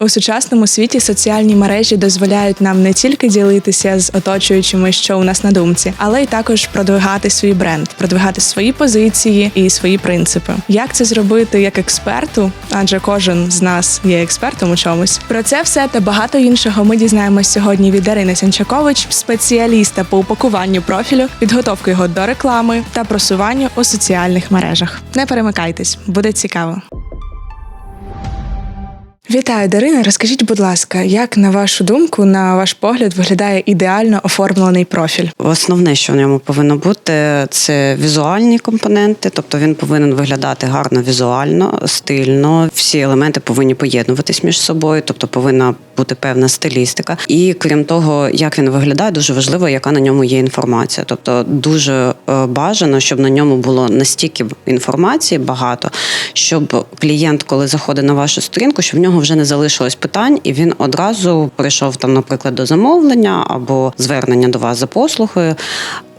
У сучасному світі соціальні мережі дозволяють нам не тільки ділитися з оточуючими, що у нас на думці, але й також продвигати свій бренд, продвигати свої позиції і свої принципи. Як це зробити як експерту? Адже кожен з нас є експертом у чомусь. Про це все та багато іншого ми дізнаємось сьогодні від Дарини Сянчакович, спеціаліста по упакуванню профілю, підготовки його до реклами та просуванню у соціальних мережах. Не перемикайтесь, буде цікаво. Вітаю, Дарина. Розкажіть, будь ласка, як на вашу думку, на ваш погляд, виглядає ідеально оформлений профіль? Основне, що в ньому повинно бути, це візуальні компоненти, тобто він повинен виглядати гарно візуально, стильно. Всі елементи повинні поєднуватись між собою, тобто повинна бути певна стилістика. І крім того, як він виглядає, дуже важливо, яка на ньому є інформація. Тобто, дуже е, бажано, щоб на ньому було настільки інформації багато, щоб клієнт, коли заходить на вашу сторінку, щоб в нього вже не залишилось питань, і він одразу прийшов там, наприклад, до замовлення або звернення до вас за послугою.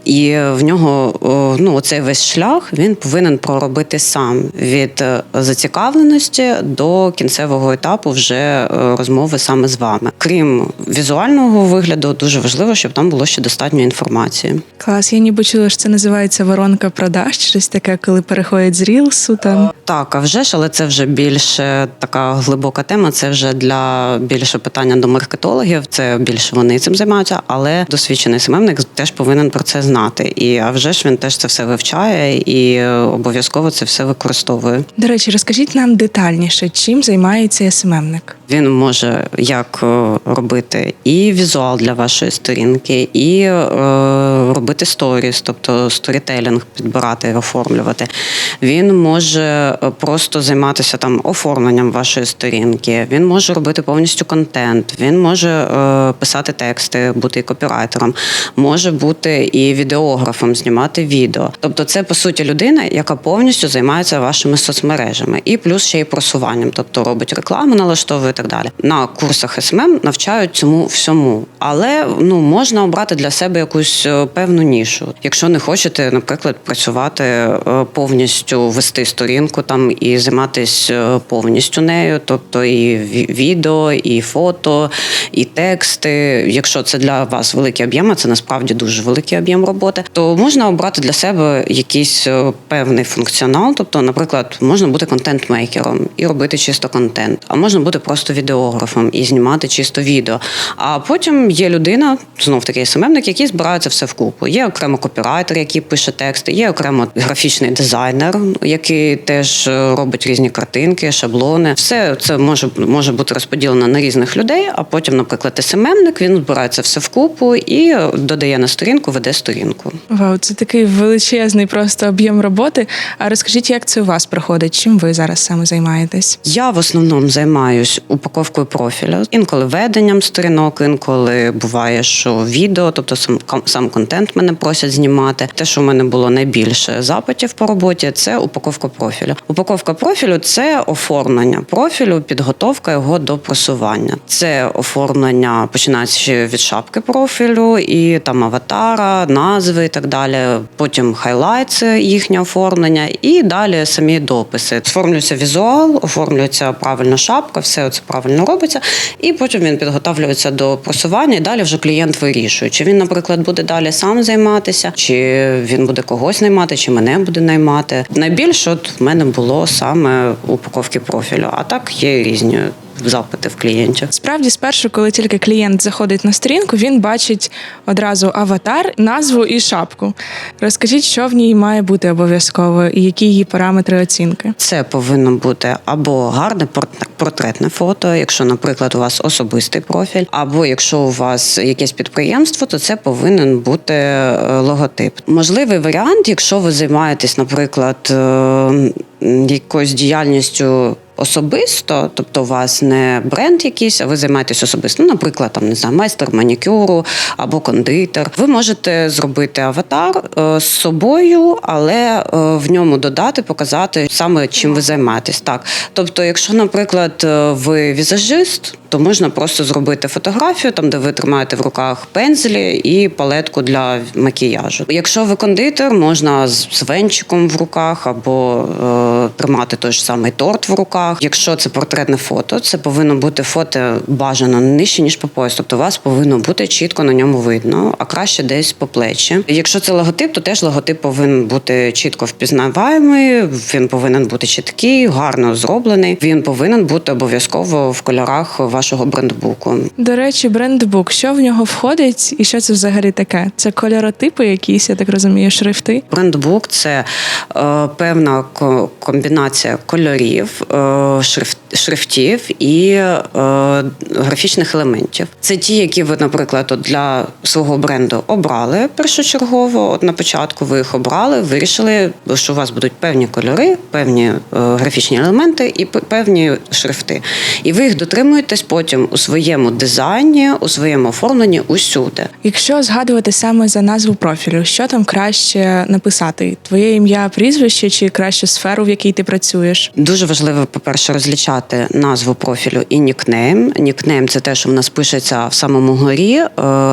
І в нього ну оцей весь шлях він повинен проробити сам від е, зацікавленості до кінцевого етапу вже е, розмови саме з вами. Крім візуального вигляду, дуже важливо, щоб там було ще достатньо інформації. Клас, я ніби чула, що це називається воронка продаж, щось таке, коли переходять з рілсу там. Так, а вже ж, але це вже більше така глибока тема. Це вже для більше питання до маркетологів. Це більше вони цим займаються, але досвідчений СММник теж повинен про це знати. І а вже ж він теж це все вивчає і е, обов'язково це все використовує. До речі, розкажіть нам детальніше, чим займається СММник? Він може як е, робити і візуал для вашої сторінки, і е, робити сторіс, тобто сторітелінг підбирати, оформлювати. Він може е, просто займатися там оформленням вашої сторінки. Він може робити повністю контент. Він може е, писати тексти, бути і копірайтером, може бути і відеографом, знімати відео. Тобто, це по суті людина, яка повністю займається вашими соцмережами, і плюс ще й просуванням, тобто робить рекламу, налаштовує і так далі. На курсах СММ навчають цьому всьому, але ну можна обрати для себе якусь е, певну нішу. Якщо не хочете, наприклад, працювати е, повністю вести сторінку там і займатися повністю нею, тобто і відео, і фото, і тексти. Якщо це для вас великі об'єми, це насправді дуже великий об'єм роботи, то можна обрати для себе якийсь е, певний функціонал. Тобто, наприклад, можна бути контент-мейкером і робити чисто контент, а можна бути просто відеографом і знімати чисто відео. А потім є людина, знов таки СММник, який збирає це все вкупу. Є окремо копірайтер, який пише тексти, є окремо графічний дизайнер, який теж е, робить різні картинки, шаблони. Все це може, може бути розподілено на різних людей. А потім, наприклад, СММник, він збирає це все вкупу і додає на сторінку, веде сторінку. Вау, це такий величезний просто об'єм роботи. А розкажіть, як це у вас проходить? Чим ви зараз саме займаєтесь? Я в основному займаюсь упаковкою профіля, інколи веденням сторінок, інколи буває, що відео, тобто сам сам контент мене просять знімати. Те, що в мене було найбільше запитів по роботі, це упаковка профілю. Упаковка профілю це оформлення профілю, підготовка його до просування. Це оформлення починається від шапки профілю і там аватара, назви і так далі. Потім хайлайт їхнє оформлення, і далі самі дописи. Оформлюється візуал, оформлюється правильно шапка, все це правильно робиться, і потім він підготовлюється до просування. І далі вже клієнт вирішує, чи він, наприклад, буде далі сам займатися, чи він буде когось наймати, чи мене буде наймати. Найбільше от в мене було саме упаковки профілю, а так є різні запити в клієнтів. Справді, спершу, коли тільки клієнт заходить на сторінку, він бачить одразу аватар, назву і шапку. Розкажіть, що в ній має бути обов'язково і які її параметри оцінки. Це повинно бути або гарне порт- портретне фото, якщо, наприклад, у вас особистий профіль, або якщо у вас якесь підприємство, то це повинен бути е, логотип. Можливий варіант, якщо ви займаєтесь, наприклад, е, якоюсь діяльністю. Особисто, тобто у вас не бренд якийсь, а ви займаєтесь особисто. Ну, наприклад, там не знаю, майстер манікюру або кондитер. Ви можете зробити аватар е, з собою, але е, в ньому додати, показати саме чим ви займаєтесь. Так, тобто, якщо, наприклад, е, ви візажист, то можна просто зробити фотографію, там де ви тримаєте в руках пензлі і палетку для макіяжу. Якщо ви кондитер, можна з венчиком в руках або е, тримати той ж самий торт в руках. Якщо це портретне фото, це повинно бути фото бажано нижче ніж по пояс. Тобто вас повинно бути чітко на ньому видно, а краще десь по плечі. Якщо це логотип, то теж логотип повинен бути чітко впізнаваємий. Він повинен бути чіткий, гарно зроблений. Він повинен бути обов'язково в кольорах вашого брендбуку. До речі, брендбук, що в нього входить, і що це взагалі таке? Це кольоротипи, якісь, я так розумію, шрифти. Брендбук це е, певна комбінація кольорів, е, шрифт, шрифтів і е, графічних елементів. Це ті, які ви, наприклад, от для свого бренду обрали першочергово. От на початку ви їх обрали, вирішили, що у вас будуть певні кольори, певні е, графічні елементи і певні шрифти. І ви їх дотримуєтесь потім у своєму дизайні, у своєму оформленні усюди. Якщо згадувати саме за назву профілю, що там краще написати? Твоє ім'я, прізвище чи краще сферу, в якій ти працюєш? Дуже важливо, по-перше, розлічати назву профілю і нікнейм. Нікнейм це те, що в нас пишеться в самому горі е,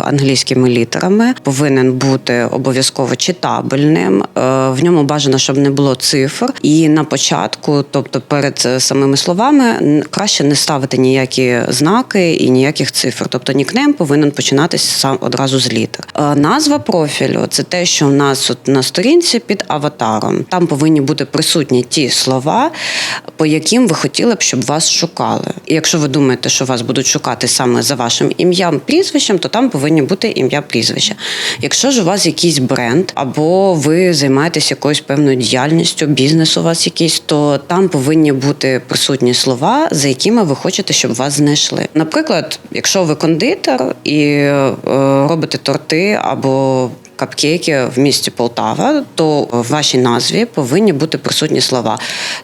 англійськими літерами. Повинен бути обов'язково читабельним. Е, в ньому бажано, щоб не було цифр. І на початку, тобто перед е, самими словами, краще не ставити ніякі знаки і ніяких цифр. Тобто нікнейм повинен починатися сам одразу з літер. Е, назва профілю це те, що в нас от на сторінці під аватаром. Там повинні бути присутні ті слова, по яким ви хотіли б, щоб вас шукали. І якщо ви думаєте, що вас будуть шукати саме за вашим ім'ям, прізвищем, то там повинні бути ім'я прізвище. Якщо ж у вас якийсь бренд, або ви займаєтесь якоюсь певною діяльністю, бізнес у вас якийсь, то там повинні бути присутні слова, за якими ви хочете, щоб вас знайшли. Наприклад, якщо ви кондитер і е, робите торти або Капкейки в місті Полтава, то в вашій назві повинні бути присутні слова: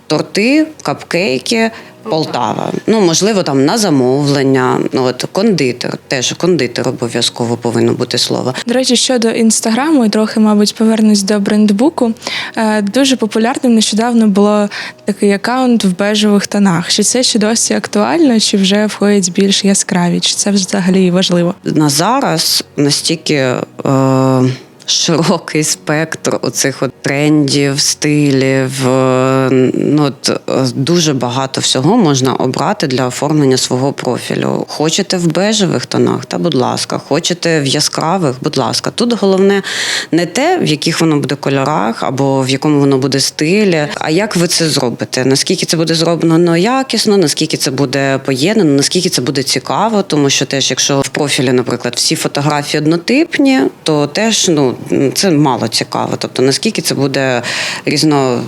торти, капкейки, Полтава. Ну, можливо, там на замовлення. Ну, от кондитер, теж кондитер обов'язково повинно бути слово. До речі, щодо інстаграму, і трохи, мабуть, повернусь до брендбуку. Е, Дуже популярним нещодавно було такий аккаунт в бежевих тонах. Чи це ще досі актуально, чи вже входять більш яскраві? Чи це взагалі важливо? На зараз настільки. Е- Широкий спектр оцих от трендів, стилів. е, Ну, от, е, дуже багато всього можна обрати для оформлення свого профілю. Хочете в бежевих тонах, та будь ласка, хочете в яскравих, будь ласка. Тут головне не те, в яких воно буде кольорах або в якому воно буде стилі, а як ви це зробите? Наскільки це буде зроблено якісно, наскільки це буде поєднано, наскільки це буде цікаво, тому що теж, якщо в профілі, наприклад, всі фотографії однотипні, то теж ну це мало цікаво. Тобто, наскільки це буде різно.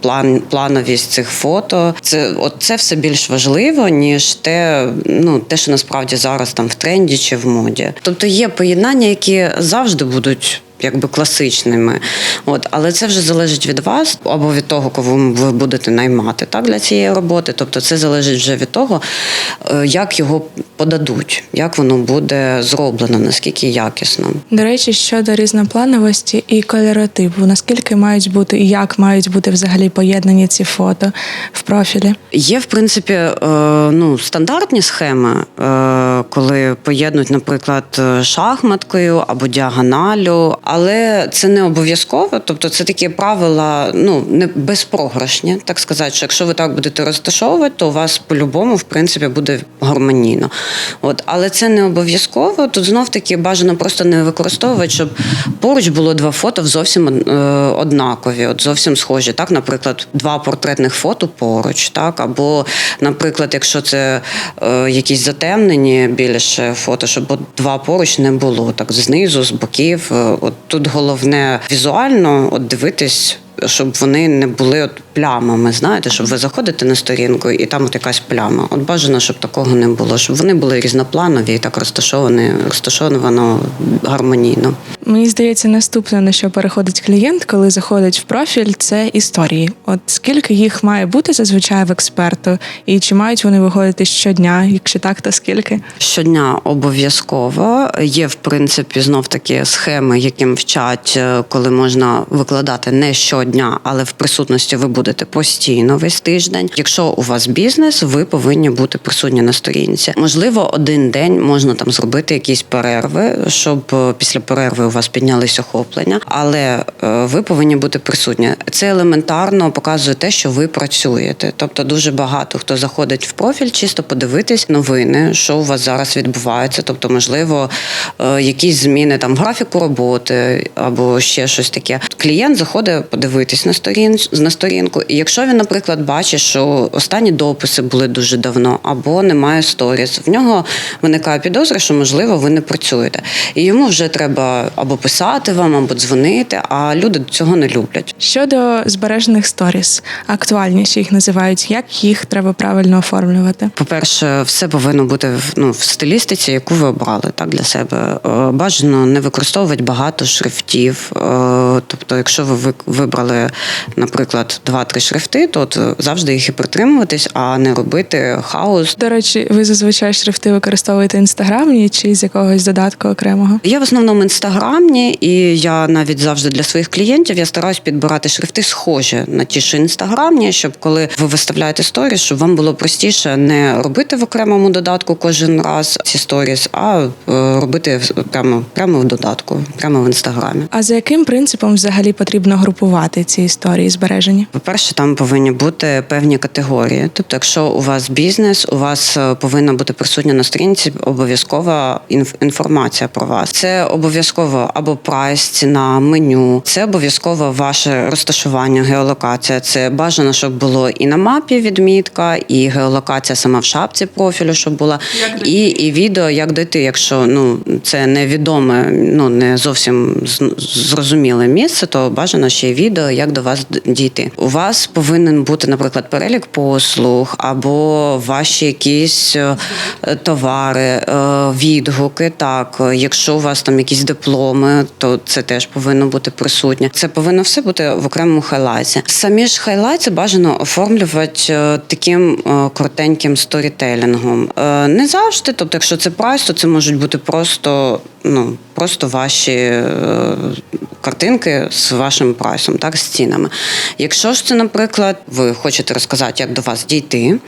План плановість цих фото, це от це все більш важливо, ніж те, ну те, що насправді зараз там в тренді чи в моді. Тобто є поєднання, які завжди будуть. Якби класичними, от але це вже залежить від вас або від того, кого ви будете наймати так для цієї роботи. Тобто, це залежить вже від того, е, як його подадуть, як воно буде зроблено, наскільки якісно. До речі, щодо різноплановості і кольоротипу, наскільки мають бути і як мають бути взагалі поєднані ці фото в профілі? Є, в принципі, е, ну, стандартні схеми, е, коли поєднують, наприклад, шахматкою або діагоналю, але це не обов'язково. Тобто, це такі правила, ну не безпрограшні, так сказати. Що якщо ви так будете розташовувати, то у вас по-любому, в принципі, буде гармонійно. От, але це не обов'язково. Тут знов таки бажано просто не використовувати, щоб поруч було два фото зовсім е, однакові, от зовсім схожі. Так, наприклад, два портретних фото поруч, так, або, наприклад, якщо це е, якісь затемнені більше фото, щоб два поруч не було, так знизу, з боків. Е, От тут головне візуально от дивитись. Щоб вони не були от плямами, знаєте, щоб ви заходите на сторінку і там от якась пляма. От бажано, щоб такого не було, щоб вони були різнопланові і так розташовані, розташовано гармонійно. Мені здається, наступне на що переходить клієнт, коли заходить в профіль, це історії. От скільки їх має бути зазвичай в експерту, і чи мають вони виходити щодня? Якщо так, то скільки? Щодня обов'язково є в принципі знов таки схеми, яким вчать, е, коли можна викладати не щодня. Дня, але в присутності ви будете постійно весь тиждень. Якщо у вас бізнес, ви повинні бути присутні на сторінці. Можливо, один день можна там зробити якісь перерви, щоб е, після перерви у вас піднялись охоплення, але е, ви повинні бути присутні. Це елементарно показує те, що ви працюєте. Тобто, дуже багато хто заходить в профіль, чисто подивитись новини, що у вас зараз відбувається. Тобто, можливо, е, якісь зміни там графіку роботи або ще щось таке. Клієнт заходить подивитись на сторін на сторінку. І якщо він, наприклад, бачить, що останні дописи були дуже давно, або немає сторіс, в нього виникає підозра, що можливо ви не працюєте, і йому вже треба або писати вам, або дзвонити. А люди цього не люблять. Щодо збережених сторіс, актуальніші їх називають, як їх треба правильно оформлювати. По-перше, все повинно бути в- ну, в стилістиці, яку ви обрали так для себе. Е, Бажано не використовувати багато шрифтів. Е, Тобто, якщо ви ви- вибрали, наприклад, два-три шрифти, то от завжди їх і притримуватись, а не робити хаос. До речі, ви зазвичай шрифти використовуєте інстаграмні чи з якогось додатку окремого? Я в основному інстаграмні, і я навіть завжди для своїх клієнтів я стараюсь підбирати шрифти схожі на ті, що інстаграмні, щоб коли ви виставляєте сторіс, щоб вам було простіше не робити в окремому додатку кожен раз ці сторіс, а е, робити прямо прямо в додатку, прямо в інстаграмі. А за яким принципом взагалі потрібно групувати ці історії збережені? По-перше, там повинні бути певні категорії. Тобто, якщо у вас бізнес, у вас е, повинна бути присутня на сторінці обов'язкова інф- інформація про вас. Це обов'язково або прайс, ціна, меню, це обов'язково ваше розташування, геолокація. Це бажано, щоб було і на мапі відмітка, і геолокація сама в шапці профілю, щоб була, і, і відео, як дойти, якщо ну це невідоме, ну не зовсім з- зрозуміле місце, то бажано ще й відео, як до вас дійти. У вас повинен бути, наприклад, перелік послуг або ваші якісь е, товари, е, відгуки. Так, якщо у вас там якісь дипломи, то це теж повинно бути присутнє. Це повинно все бути в окремому хайлайті. Самі ж хайлайти бажано оформлювати е, таким е, коротеньким сторітелінгом. Е, Не завжди, тобто, якщо це прайс, то це можуть бути просто ну просто ваші е, картинки з вашим прайсом, так з цінами. Якщо ж це, наприклад, ви хочете розказати, як до вас дійти,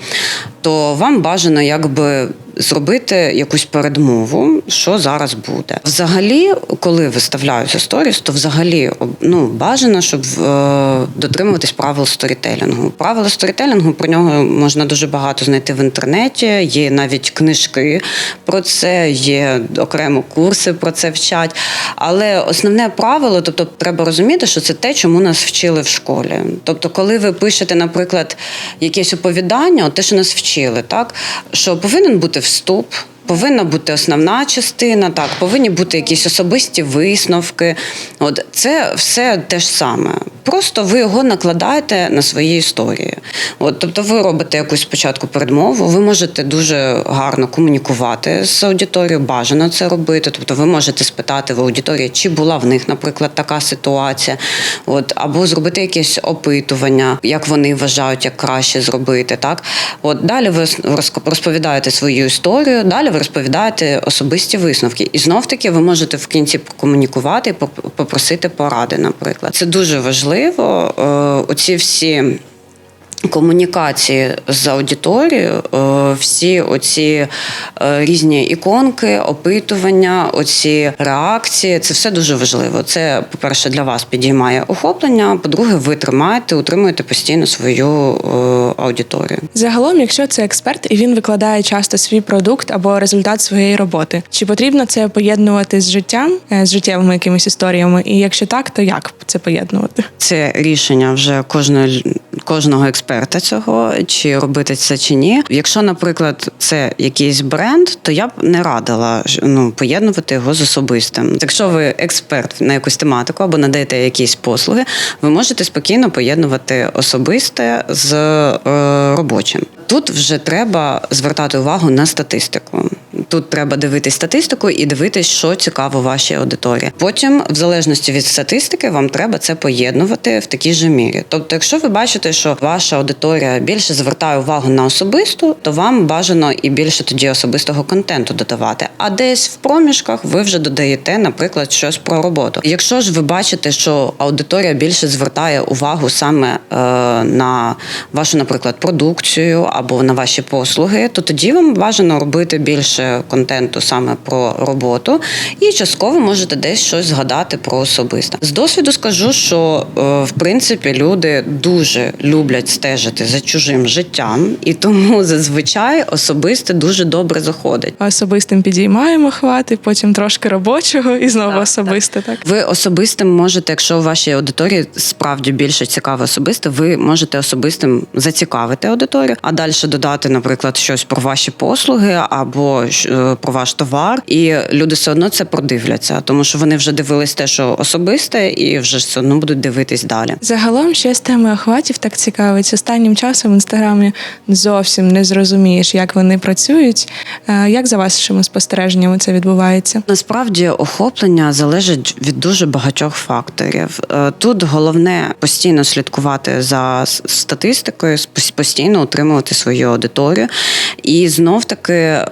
то вам бажано якби. Зробити якусь передмову, що зараз буде. Взагалі, коли виставляються сторіс, то взагалі ну бажано, щоб е, дотримуватись правил сторітелінгу. Правила сторітелінгу про нього можна дуже багато знайти в інтернеті. Є навіть книжки про це, є окремо курси про це вчать. Але основне правило, тобто, треба розуміти, що це те, чому нас вчили в школі. Тобто, коли ви пишете, наприклад, якесь оповідання, те, що нас вчили, так що повинен бути вступ. Повинна бути основна частина, так повинні бути якісь особисті висновки. От це все те ж саме. Просто ви його накладаєте на свої історії. От, тобто, ви робите якусь спочатку передмову, ви можете дуже гарно комунікувати з аудиторією, бажано це робити. Тобто, ви можете спитати в аудиторії, чи була в них, наприклад, така ситуація, от або зробити якесь опитування, як вони вважають, як краще зробити. Так, от далі ви розповідаєте свою історію, далі ви розповідаєте особисті висновки. І знов таки ви можете в кінці комунікувати попросити поради, наприклад. Це дуже важливо. Е, Оці всі. Комунікації з аудиторією, е, всі оці е, різні іконки, опитування, оці реакції це все дуже важливо. Це, по-перше, для вас підіймає охоплення. По-друге, ви тримаєте, утримуєте постійно свою е, аудиторію. Загалом, якщо це експерт і він викладає часто свій продукт або результат своєї роботи, чи потрібно це поєднувати з життям, з життєвими якимись історіями? І якщо так, то як це поєднувати? Це рішення вже кожної кожного експерта цього, чи робити це чи ні. Якщо, наприклад, це якийсь бренд, то я б не радила ну, поєднувати його з особистим. Якщо ви експерт на якусь тематику або надаєте якісь послуги, ви можете спокійно поєднувати особисте з е, робочим. Тут вже треба звертати увагу на статистику. тут треба дивитись статистику і дивитись, що цікаво вашій аудиторії. Потім, в залежності від статистики, вам треба це поєднувати в такій же мірі. Тобто, якщо ви бачите, що ваша аудиторія більше звертає увагу на особисту, то вам бажано і більше тоді особистого контенту додавати. А десь в проміжках ви вже додаєте, наприклад, щось про роботу. Якщо ж ви бачите, що аудиторія більше звертає увагу саме е, на вашу, наприклад, продукцію або на ваші послуги, то тоді вам бажано робити більше контенту саме про роботу, і частково можете десь щось згадати про особисте. З досвіду скажу, що е, в принципі люди дуже люблять стежити за чужим життям, і тому зазвичай особисте дуже добре заходить. Особистим підіймаємо хвати, потім трошки робочого і знову Так, особисте. Так. Ви особистим можете, якщо у вашій аудиторії справді більше цікаве особисте, ви можете особистим зацікавити аудиторію, а далі додати, наприклад, щось про ваші послуги або е, про ваш товар, і люди все одно це продивляться, тому що вони вже дивились те, що особисте, і вже все одно будуть дивитись далі. Загалом ще з теми охватів так цікавить. Останнім часом в інстаграмі зовсім не зрозумієш, як вони працюють. Е, Як за вашими спостереженнями це відбувається? Насправді охоплення залежить від дуже багатьох факторів. Е, Тут головне постійно слідкувати за статистикою, постійно утримувати свою аудиторію. І знов таки е,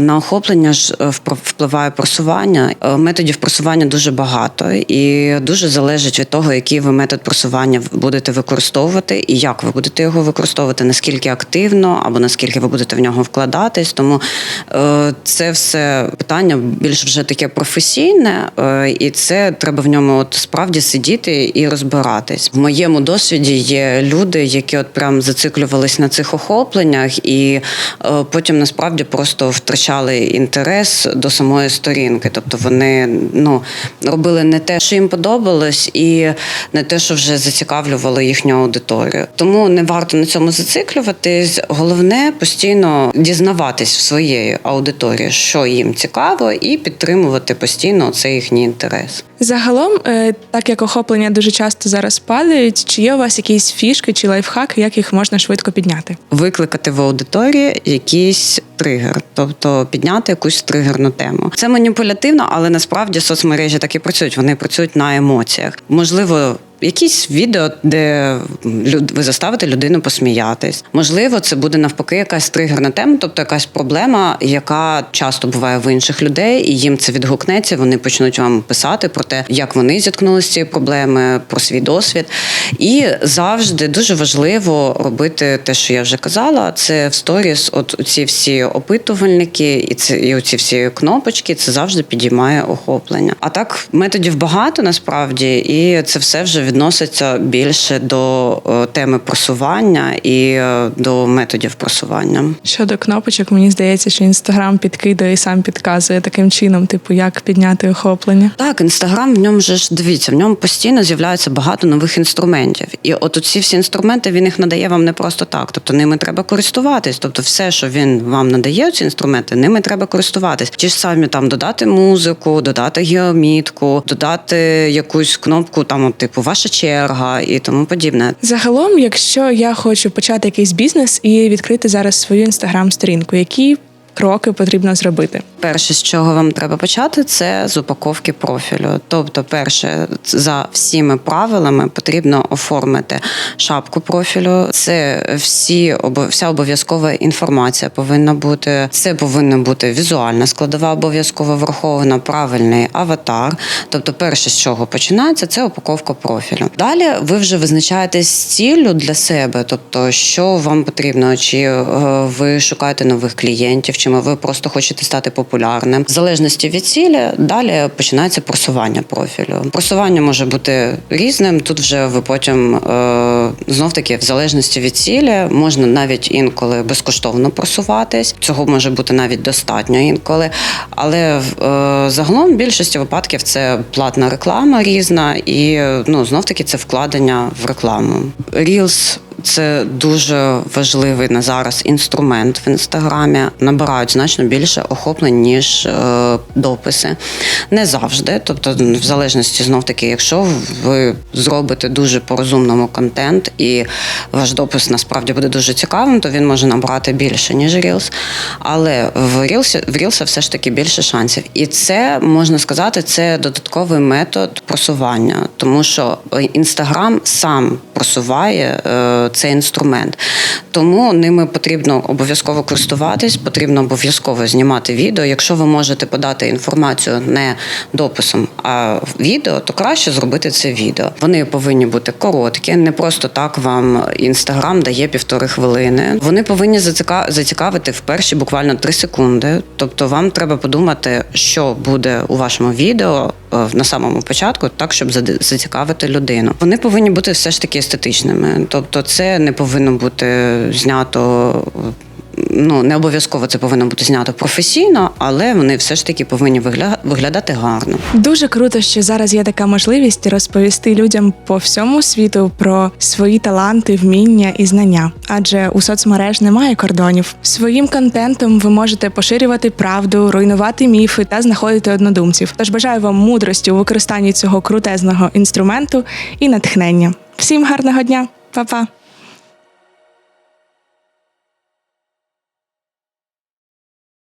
на охоплення ж е, впливає просування. Е, Методів просування дуже багато, і дуже залежить від того, який ви метод просування будете використовувати і як ви будете його використовувати, наскільки активно або наскільки ви будете в нього вкладатись. Тому це все питання більш вже таке професійне, і це треба в ньому от справді сидіти і розбиратись. В моєму досвіді є люди, які от прям зациклювались на цих охопленнях, і е, потім насправді просто втрачали інтерес до самої сторінки. Тобто вони ну робили не те, що їм подобалось, і не те, що вже зацікавлювало їхню аудиторію. Тому не варто на цьому зациклюватись. Головне постійно дізнаватись в своєї аудиторії, що їм цікаво, і підтримувати постійно цей їхній інтерес. Загалом, е, так як охоплення дуже часто зараз падають, чи є у вас якісь фішки чи лайфхаки, як їх можна швидко підняти? Викликати в аудиторії якийсь тригер, тобто підняти якусь тригерну тему. Це маніпулятивно, але насправді соцмережі так і працюють. Вони працюють на емоціях. Можливо. Якісь відео, де ви заставите людину посміятись. Можливо, це буде навпаки якась тригерна тема, тобто якась проблема, яка часто буває в інших людей, і їм це відгукнеться. Вони почнуть вам писати про те, як вони зіткнулися з цією проблемою, про свій досвід. І завжди дуже важливо робити те, що я вже казала. Це в сторіс, от ці всі опитувальники, і це і оці всі кнопочки. Це завжди підіймає охоплення. А так методів багато насправді, і це все вже відноситься більше до е, теми просування і е, до методів просування. Щодо кнопочок, мені здається, що інстаграм підкидає і сам підказує таким чином, типу, як підняти охоплення. Так, інстаграм в ньому же ж дивіться, в ньому постійно з'являється багато нових інструментів. І от ці всі інструменти він їх надає вам не просто так. Тобто ними треба користуватись. Тобто, все, що він вам надає, ці інструменти, ними треба користуватись. Чи ж самі там додати музику, додати геомітку, додати якусь кнопку, там, типу, ваша черга і тому подібне. Загалом, якщо я хочу почати якийсь бізнес і відкрити зараз свою інстаграм-сторінку, які кроки потрібно зробити? Перше, з чого вам треба почати, це з упаковки профілю. Тобто, перше, за всіми правилами потрібно оформити шапку профілю. Це всі вся обов'язкова інформація повинна бути. Це повинна бути візуальна складова, обов'язково врахована правильний аватар. Тобто, перше, з чого починається, це упаковка профілю. Далі ви вже визначаєтесь з ціллю для себе, тобто, що вам потрібно, чи е, ви шукаєте нових клієнтів, чи ви просто хочете стати популярним. В залежності від цілі, далі починається просування профілю. Просування може бути різним. Тут вже ви потім е, знов таки, в залежності від цілі, можна навіть інколи безкоштовно просуватись. Цього може бути навіть достатньо інколи. Але е, загалом в більшості випадків це платна реклама різна, і ну знов таки це вкладення в рекламу. Reels це дуже важливий на зараз інструмент в інстаграмі. Набирають значно більше охоплень, ніж е, дописи. Не завжди. Тобто, в залежності знов таки, якщо ви зробите дуже по розумному контент, і ваш допис насправді буде дуже цікавим, то він може набрати більше, ніж Reels. Але в Reels, в Reels все ж таки більше шансів. І це можна сказати, це додатковий метод просування, тому що інстаграм сам просуває е, цей інструмент. Тому ними потрібно обов'язково користуватись, потрібно обов'язково знімати відео. Якщо ви можете подати інформацію не дописом, а відео, то краще зробити це відео. Вони повинні бути короткі, не просто так вам інстаграм дає півтори хвилини. Вони повинні зацікавити в перші буквально три секунди. Тобто, вам треба подумати, що буде у вашому відео е, на самому початку, так щоб зацікавити людину. Вони повинні бути все ж таки естетичними. Тобто, це не повинно бути знято. Ну, не обов'язково це повинно бути знято професійно, але вони все ж таки повинні вигля- виглядати гарно. Дуже круто, що зараз є така можливість розповісти людям по всьому світу про свої таланти, вміння і знання. Адже у соцмереж немає кордонів. Своїм контентом ви можете поширювати правду, руйнувати міфи та знаходити однодумців. Тож бажаю вам мудрості у використанні цього крутезного інструменту і натхнення. Всім гарного дня, Па-па!